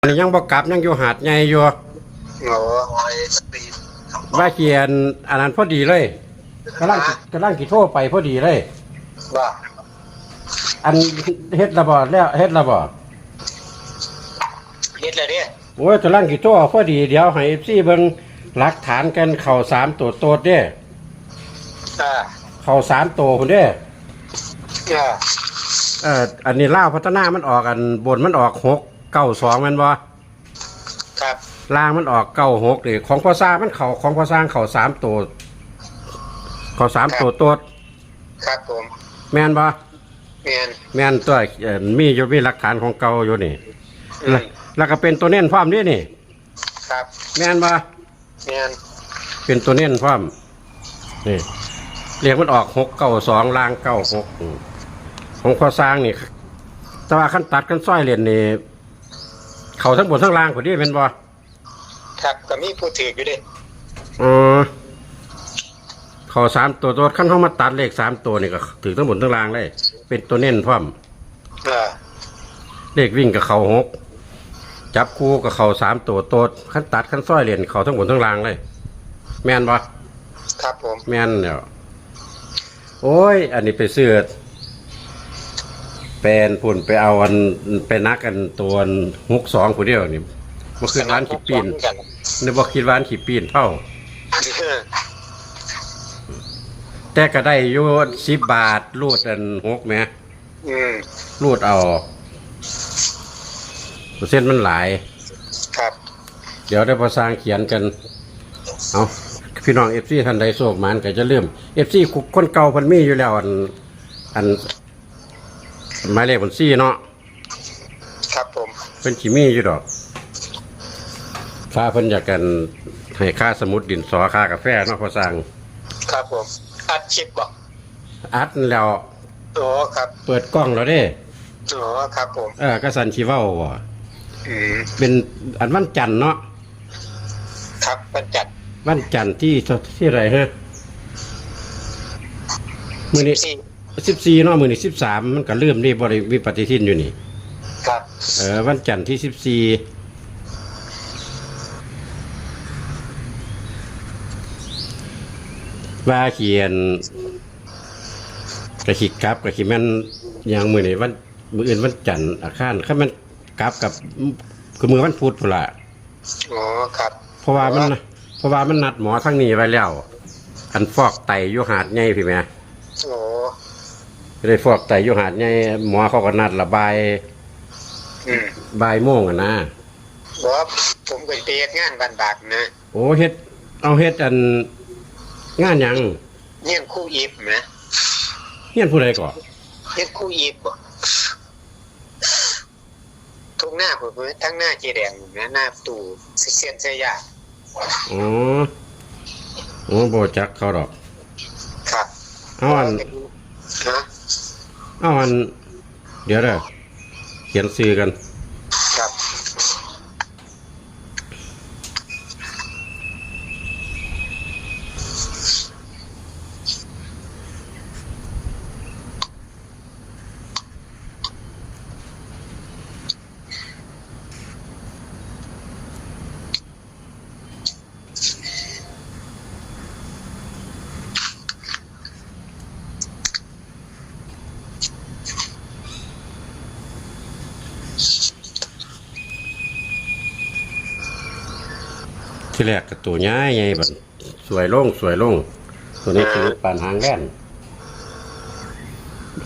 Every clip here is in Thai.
อันนี้ยังบ่กลับยังอยู่หาดใหญ่อยู่โอ้ยสปีดว่าเขียนอันนั้นพอดีเลยกำลังกำลังกี่โทรไปพอดีเลย ว่าอันเฮ็ดระบอแล้วเฮ็ดระบอเฮ็ดเลยเนี่ยโอ้ยกำลังกี่โทรพอดีเดี๋ยวให้ FC เบิ่งหลักฐานกันเข้าสามตัวโตดเด้อ่าเข้าสามตัวพุ่นเด้อ่าเอ่ออันนี้ล่าวพัฒนามันออกอันบนมันออกหก เก้าสองแมันบ่ครับล่างมันออกเก้าหกนี่ของพอสร้างมันเข้าของพอสร้างเข้าสามตัวเข้าสามตัวโตดครับผมแม่นบ่เมียนแม่นตัวเอ่อมีอยู่มีหลักฐานของเก่าอยู่นี่ อืมแล้วก็เป็นตัวเน้นพร้อมนี่นี่ ครับแม่นบ่เมียนเป็นตัวเน้นพร้อมนี่เรียกมันออกหกเก้าสองล่างเก้าหกของข้อสร้างนี่แต่ว่าขั้นตัดขั้นซ้อยเรียนนี่ เขาทั้งบนทั้งล่างคนนี้เป็นบ่ครับก็มีผู้ถืออยู่เดิอ๋อเขาสามตัวตัวขั้นเข้ามาตัดเลขสามตัวนี่ก็ถือทั้งบนทั้งล่างเลย เป็นตัวเน้นพร้อมอ่าเลขวิ่งกับเขาหกจับคู่กับเขาสามตัวโตดขั้นตัดขั้นซ้อยเหรียญเขาทั้งบนทั้งล่างเลย แม่นบ่ครับผม แม่นเดี๋ยวโอ้ย อันนี้ไปเสื้อ เป็นผุ่นไปเอาอันไปนักกันตัวหกสองผู้เดียวนี่มาคือร้านขีปีนกันนึกว่าคิดว่าร้านขีปีนเท่า แต่ก็ได้อยู่สิบบาทรูดอันหกแหมอืมรูดเอาเปอร์เซ็นต์มันหลาย ครับ เดี๋ยวได้พอสร้างเขียนกัน เอาพี่น้องเอฟซีท่านใดโศกหมันก็จะเริ่มเอฟซีคนเก่าเพันมีอยู่แล้วอันอัน หมายเลขบัญชีเนาะครับผมเป็นขีมีอยู่ดอกค่าเพิ่นอยากกันให้ค่าสมุดดินสอค่ากาแฟเนาะพอสร้างครับผม อัดชิปบ่อัดแล้วโอ้ครับเปิดกล้องแล้วเด้โอ้ครับผมเออกระสันชีเว้าบ่อืมเป็นอันวันจันทร์เนาะครับประจัดวันจันทร์ที่ที่ไรฮะมื้อนี้ สี่สิบสี่เนาะมือนี่สิบสามมันก็เริ่มนี่บริวิปฏิทินอยู่นี่ ครับเออวันจันทร์ที่สิบสี่ว่าเขียนกระขิกกลับกระขิแม่นอยังมือนี่วันมืออื่นวันจันทร์อาคารถ้ามันกลับกับคือมือวันพุธพุ่นละโอ้ครับเพราะว่ามันเพราะว่ามันนัดหมอทั้งนี้ไว้แล้ว อันฟอกไตอยู่หาดใหญ่พี่แม่ โอ้ ได้ฟอกไตอยู่หาดใหญ่หมอเขาก็นัดระบายอืมบ่ายโมงอะนะ บอกว่าผมก็ไปเฮ็ดงานบ้านบากนะโอ้เฮ็ด เอาเฮ็ดอัน งานหยังเฮียนคู่อีฟนะเฮียนผู้ใดก่อเฮ็ดคู่อีฟบ่ทุกหน้าผมทั้งหน้าเจแดงนะหน้าตู่เสียนเสียยาอ๋อโอ้บ่จักเขาดอก ครับเอาอัน ฮะ เอาอัน เดี๋ยวเด้อเขียนซื้อกัน ครับ ที่แรกก็ตัวใหญ่ใหญ่บัดสวยลงสวยลง ตัวนี้คือปานหางแล่น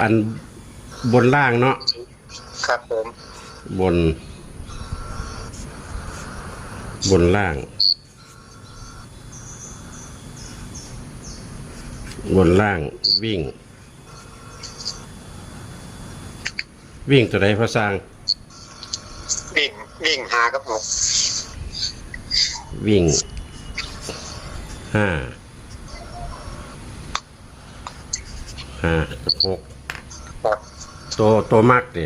อันบนล่างเนาะครับผม บน บนล่าง บนล่างวิ่ง วิ่งตัวใดพระสร้าง วิ่งวิ่งหากับหก วิ่งห้าห้าหกครับตัวตัวมากดิ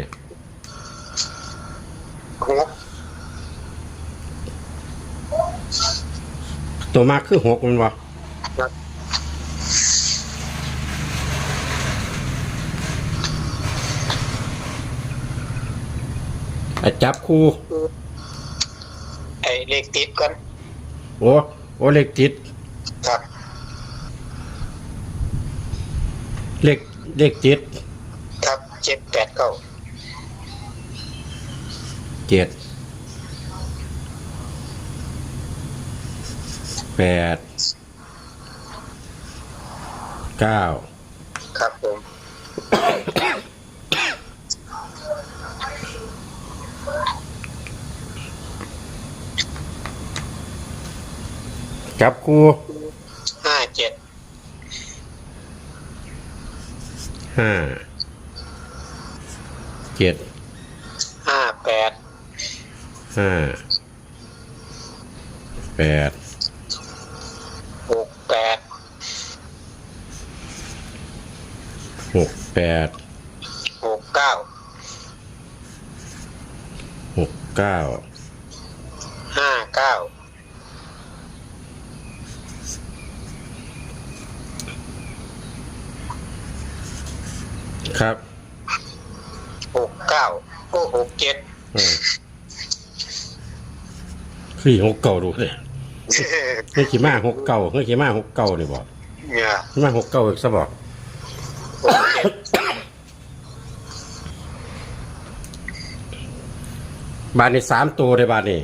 หกตัวมากคือหกมันวะครับไอ้จับคู่เลขติดก่อน โอ้โอ้เลขติดครับเลขเลขติดครับเจ็ดแปดเก้าเจ็ดแปดเก้าครับผม จับคูห้าเจ็ดห้าเจ็ดห้าแปดห้าแปดหกแปดหกแปดหกเก้าหกเก้าห้าเก้า ครับหกเก้าโอ้หกเจ็ดอืมคือหกเก่าดูเลยเฮ้ยขี่ม้าหกเก่าเฮ้ยขี่ม้าหกเก่านี่บอกเนี่ยขี่ม้าหกเก่าอีกซะบอกหกเจ็ดบานนี้สามตัวเลยบานนี้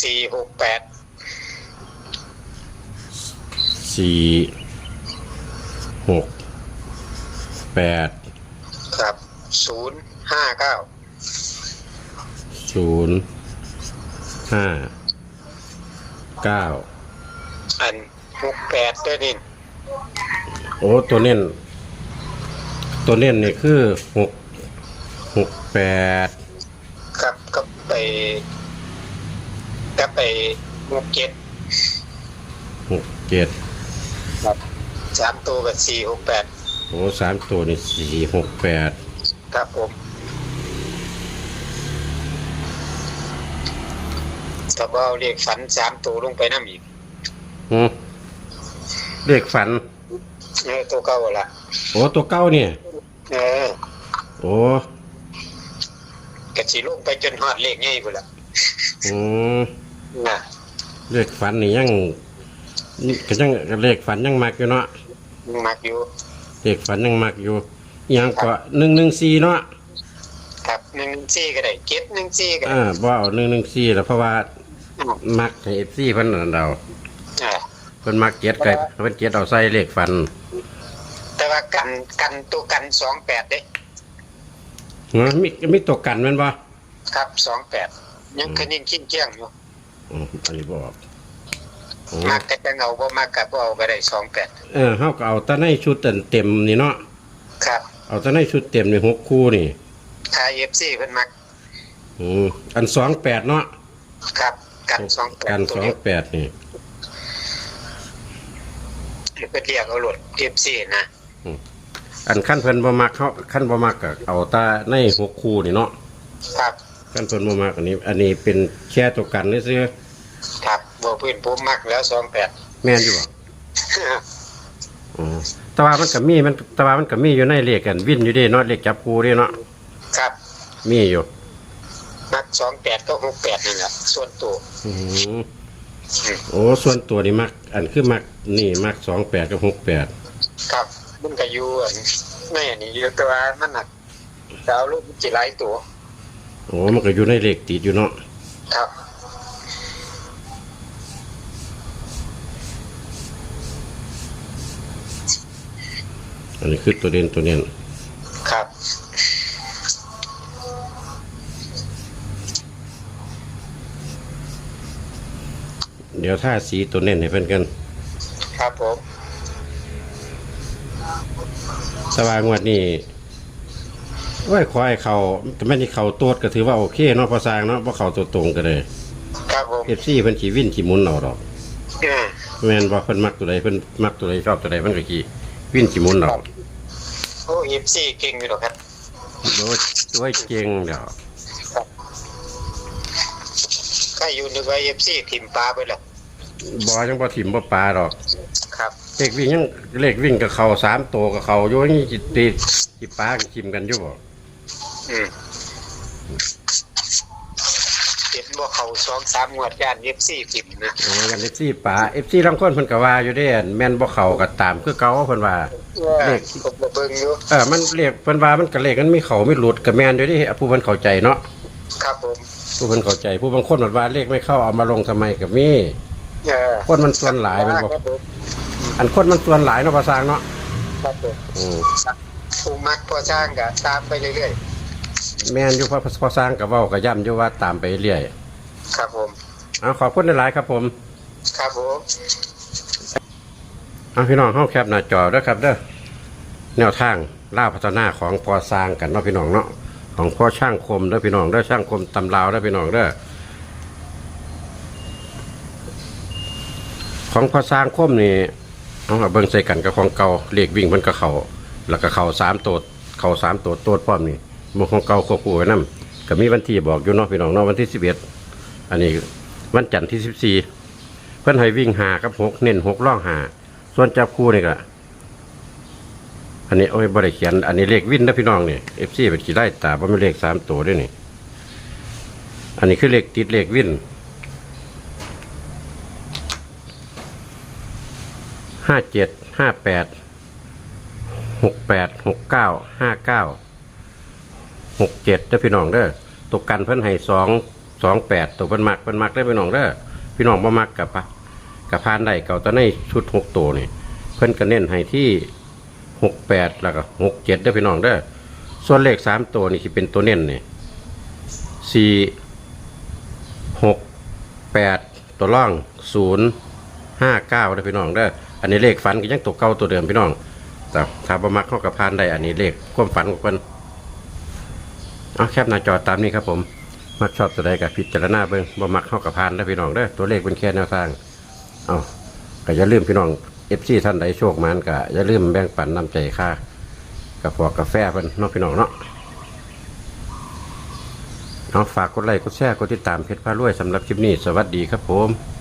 สี่หกแปดสี่หก แปดครับศูนย์ห้าเก้าศูนย์ห้าเก้าอันหกแปดด้วยนี่โอ้ตัวเน้นตัวเน้นนี่คือหกหกแปดครับก็ไปก็ไปหกเจ็ดหกเจ็ดครับสามตัวกับสี่หกแปด โอ้สามตัวนี่สี่หกแปดครับผมถ้าว่าเอาเรียกฝันสามตัวลงไปน้ำอีกอืมเลขฝัน เออตัวเก่าละโอ้ตัวเก้าเนี่ย เออโอ้กะสิลงไปจนฮอดเลขง่ายพุ่นละอืมน่ะเลขฝันนี่ยังนี่ก็ยังเลขฝันยังมักอยู่เนาะมักอยู่ เลขฝันยังมักอยู่อิหยังก็หนึ่งหนึ่งสี่เนาะครับหนึ่งซี่ก็ได้เก็ดหนึ่งซี่ก็ได้อ่าบ่เอาหนึ่งหนึ่งสี่แล้วเพราะว่ามักให้เอฟซีเพิ่นนั่นเราอ่าเพิ่นมักเจ็ดไก่เพิ่นเจ็ดเอาใส่เลขฝันแต่ว่ากันกันตัวกันสองแปดเด้เนาะมีมีตัวกันแม่นบ่ครับสองแปดยังคืนยังขี้เกี้ยงอยู่อ๋ออันนี้บ่ออกอ๋อ มักก็จะเอาบ่มักก็บ่เอาก็ได้สองแปดเออเฮาก็เอาแต่ในชุดเต็มๆนี่เนาะครับ เอาแต่ในชุดเต็มนี่หกคู่นี่ถ้าเอฟซีเพิ่นมักอืมอันสองแปดเนาะครับ กันสองแปดกันตัสวองนี้แปดนี่ เพิ่นเรียกเอาโหลดเอฟซีนะอันขั้นเพิ่นบ่มักเขาขั้นบ่มักก็เอาแต่ในหกคู่นี่เนาะครับขั้นเพิ่นบ่มักอันนี้ อันนี้เป็นแค่ตัวกันซื่อครับ บ่เพิ่นผมมักแล้วสองแปดๆแม่นอยู่บ่อ๋อแต่ว่ามันก็มีมันแต่ว่ามันก็มีอยู่ในเลขกันวินอยู่เด้เนาะเลขจับคู่เด้เนาะครับ มีอยู่ มักสองแปดก็หกแปดนี่แหละส่วนตัวอืมโอ้ส่วนตัวนี่มัก อันคือมักนี่มัก28กับ68ครับมันก็อยู่อันในอันนี้อยู่แต่ว่ามันหนักจะเอาลูกจิหลายตัว โอ้มันก็อยู่ในเลขติดอยู่เนาะครับ อันนี้คือตัวเด่นตัวเน้นครับ เดี๋ยวถ้าสีตัวเน้นให้เพิ่นกันครับผมแต่ว่างวดนี้โอ้ยควายเขาก็ไม่ได้เขาตรวจก็ถือว่าโอเคเนาะพอสร้างเนาะบ่เขาตัวตรงก็เลยครับผม FC เพิ่นสิวินสิหมุนเอาดอกอ่าแม่นบ่เพิ่นมักตัวใดเพิ่นมักตัวใดชอบตัวใดเพิ่นก็สิ วินสิหมุนเอาโอ้เอฟซีเก่งอยู่หรอกครับโอ้ยตัวเก่งเดี๋ยวใครอยู่นึกว่าเอฟซีทิมปลาไปแล้วบ่ยังบ่ถิ่มบ่ปลาดอก ครับเลขวิ่งยังเลขวิ่งกับเขาสามตัวกับเขาอยู่นี่จิตตีจิปลากันชิมกันอยู่บ่อืมเจ็ด บ่เขาสองสามงวดย่านเย็บสี่จิมนะโอ้ยันเอฟซีป๋าเอฟซีลางคนเพิ่นก็ว่าอยู่เด้แม่นบ่เข้าก็ตามคือเก่าเพิ่นว่าเลขผมบ่เบิ่งอยู่เออมันเรียกเพิ่นว่ามันก็เลขมันมีเขามีหลุดก็แม่นอยู่เดิผู้เพิ่นเข้าใจเนาะครับผมผู้เพิ่นเข้าใจ ผู้บางคนบอกว่าเลขไม่เข้าเอามาลงทำไมก็มี เออคนมันส่วนหลายมันบอกครับผมอันคนมันส่วนหลายเนาะภาษาเนาะครับผมอืมผู้มักพอสร้างก็ตามไปเรื่อยแม่นอยู่เพราะพอสร้างก็เว้าก็ย้ำอยู่ว่าตามไปเรื่อยๆ ครับผม เอาขอบคุณหลาย ๆ ครับผม ครับผม เอาพี่น้องเฮาแคปหน้าจอเด้อครับเด้อแนวทางล่าวพัฒนาของพอสร้างกันเนาะพี่น้องเนาะของพ่อช่างคมเด้อพี่น้องเด้อช่างคมตำลาวเด้อพี่น้องเด้อของพอสร้างคมนี่เอามาเบิ่งใส่กันกับของเก่าเลขวิ่งมันก็เขาแล้วก็เขาสามตัวเขาสามตัวตัวพร้อมนี่มันของเก่าควบคู่ไว้นํก็มีวันที่บอกอยู่เนาะพี่น้องเนาะวันที่สิบเอ็ด อันนี้วันจันทร์ที่สิบสี่เพิ่อนให้วิ่งหากับหกเน้นหกล่องหาส่วนจับคู่นี่ก็อันนี้โอ้ยบริเขียน อันนี้เลขวินนะพี่น้องเนี่ยเอฟซีเป็นกี่ไล่ตาเพราะมันเลขสามตัวด้วยนี่ อันนี้คือเลขติดเลขวินห้าเจ็ดห้าแปดหกแปดหกเก้าห้าเก้าหกเจ็ดเด้อพี่น้องเด้อตกกันเพิ่นให้สอง สองแปดตัวเพิ่นมักเพิ่นมักได้พี่น้องเด้อพี่น้องบ่มักกับปะกับพานได้เก่าตอนในชุดหกตัวนี่เพิ่นก็เน้นให้ที่หกแปดแล้วก็หกเจ็ดได้พี่น้องเด้อส่วนเลขสามตัวนี่ที่เป็นตัวเน้นนี่สี่หกแปดตัวล่องศูนย์ห้าเก้าได้พี่น้องเด้ออันนี้เลขฝันก็ยังตัวเก่าตัวเดิมพี่น้อง แต่ถ้าประมักเข้ากับพานได้อันนี้เลขความฝันของเพิ่นเอาแคปหน้าจอตามนี้ครับผม มักชอบตัวใดกับพิจารณาเบิ่งบ่มักเข้ากับพานได้อพี่น้องเด้อตัวเลขเป็นแค่แนวทาง เอาก็อย่าลืมพี่น้องเอฟซีท่านใดโชคมันก็อย่าลืมแบ่งปันน้ำใจค่ากับพวกกาแฟเพิ่นเน้องพี่น้องเนาะเอาฝากกดไลค์กดแชร์กดติดตามเพจพารวยสำหรับคลิปนี้ สวัสดีครับผม